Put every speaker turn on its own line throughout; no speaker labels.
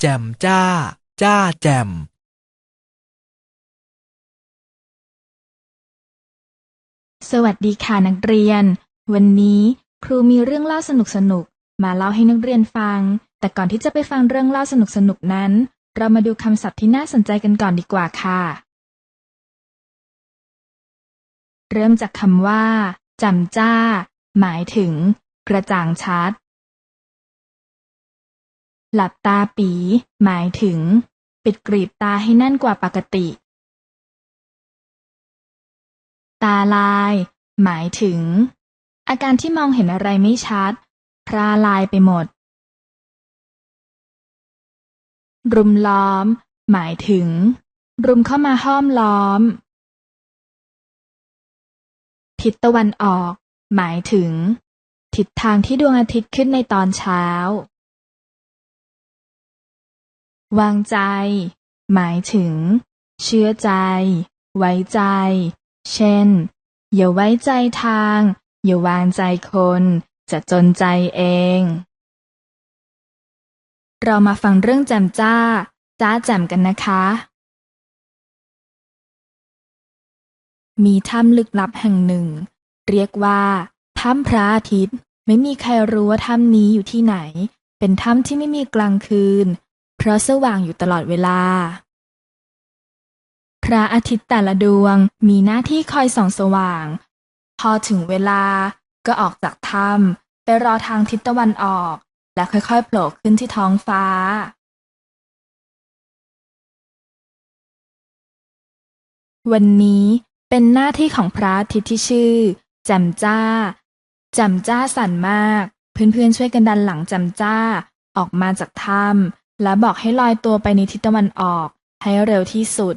แจ่มจ้า จ้าแจ่ม
สวัสดีค่ะนักเรียน วันนี้ครูมีเรื่องเล่าสนุกๆมาเล่าให้นักเรียนฟัง แต่ก่อนที่จะไปฟังเรื่องเล่าสนุกๆนั้น เรามาดูคำศัพท์ที่น่าสนใจกันก่อนดีกว่าค่ะ เริ่มจากคำว่าจำจ้า หมายถึง กระจ่างชัด หลับตาปี หมายถึง ปิดกรีบตาให้แน่นกว่าปกติ ตาลาย หมายถึง อาการที่มองเห็นอะไรไม่ชัด พราลายไปหมด รุมล้อม หมายถึง รุมเข้ามาห้อมล้อม ทิศตะวันออก หมายถึง ทิศทางที่ดวงอาทิตย์ขึ้นในตอนเช้า วางใจ หมายถึง เชื่อใจ ไว้ใจ เช่น อย่าไว้ใจทาง อย่าวางใจคน จะจนใจเอง เรามาฟังเรื่องแจมจ้า จ้าแจมกันนะคะ มีถ้ำลึกลับแห่งหนึ่ง เรียกว่าถ้ำพระอาทิตย์ ไม่มีใครรู้ว่าถ้ำนี้อยู่ที่ไหน เป็นถ้ำที่ไม่มีกลางคืน ราะสว่างอยู่ตลอดเวลา พระอาทิตย์แต่ละดวงมีหน้าที่คอยส่องสว่าง พอถึงเวลาก็ออกจากถ้ำไปรอทางทิศตะวันออก และค่อยๆโผล่ขึ้นที่ท้องฟ้าวันนี้เป็นหน้าที่ของพระอาทิตย์ที่ชื่อแจ่มจ้าแจ่มจ้าสั่นมาก เพื่อนๆช่วยกันดันหลังแจ่มจ้าออกมาจากถ้ำ และบอกให้ลอยตัวไปในทิศตะวันออกให้เร็วที่สุด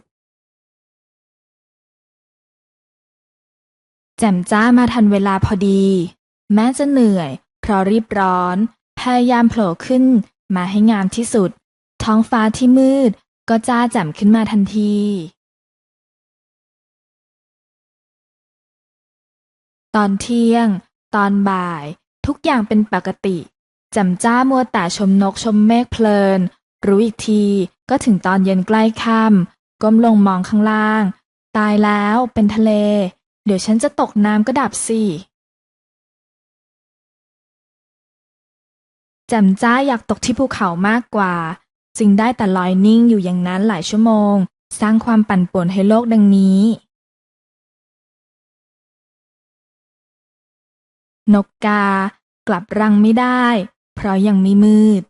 แจ่มจ้ามาทันเวลาพอดี แม้จะเหนื่อย เพราะรีบร้อน พยายามโผล่ขึ้นมาให้งามที่สุด ท้องฟ้าที่มืดก็จ้าแจ่มขึ้นมาทันที ตอนเที่ยง ตอนบ่าย ทุกอย่างเป็นปกติแจ่มจ้ามัวแต่ชมนกชมเมฆเพลิน รู้อีกทีก็ถึงตอนเย็นใกล้ค่ำก้มลงมองข้างล่าง ตายแล้วเป็นทะเล เดี๋ยวฉันจะตกน้ำก็ดับสิแจ่มจ้าอยากตกที่ภูเขามากกว่า จึงได้แต่ลอยนิ่งอยู่อย่างนั้นหลายชั่วโมง สร้างความปั่นป่วนให้โลกดังนี้ นกกากลับรังไม่ได้ เพราะยังไม่มืด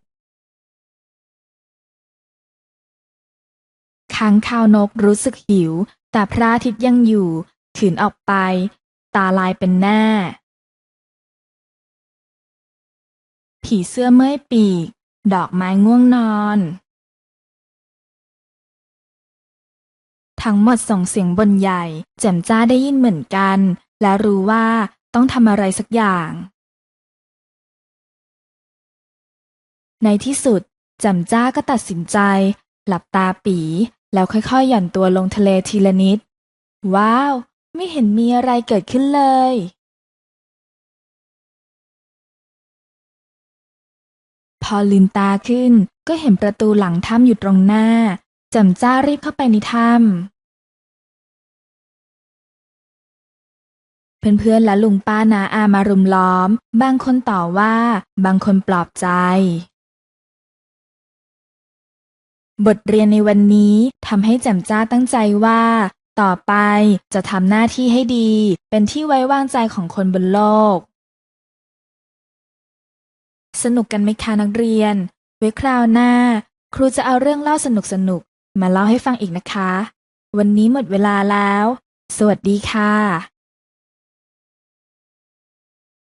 ค้างคาวนกรู้สึกหิว แต่พระอาทิตย์ยังอยู่ ขืนออกไป ตาลายเป็นแน่ ผีเสื้อเมื่อยปีก ดอกไม้ง่วงนอน ทั้งหมดส่งเสียงบนใหญ่ แจ่มจ้าได้ยินเหมือนกัน และรู้ว่าต้องทำอะไรสักอย่าง ในที่สุดแจ่มจ้าก็ตัดสินใจ หลับตาปี แล้วค่อยๆ หย่อนตัวลงทะเลทีละนิด ว้าว ไม่เห็นมีอะไรเกิดขึ้นเลย พอลืมตาขึ้นก็เห็นประตูหลังถ้ำอยู่ตรงหน้าจ่มจ้ารีบเข้าไปในถ้ำเพื่อนๆและลุงป้านาอามารุมล้อม บางคนต่อว่า บางคนปลอบใจ บทเรียนในวันนี้ทำให้แจ่มจ้าตั้งใจว่า ต่อไปจะทำหน้าที่ให้ดี เป็นที่ไว้วางใจของคนบนโลก สนุกกันไหมคะนักเรียน ไว้คราวหน้า ครูจะเอาเรื่องเล่าสนุกๆมาเล่าให้ฟังอีกนะคะ วันนี้หมดเวลาแล้ว สวัสดีค่ะ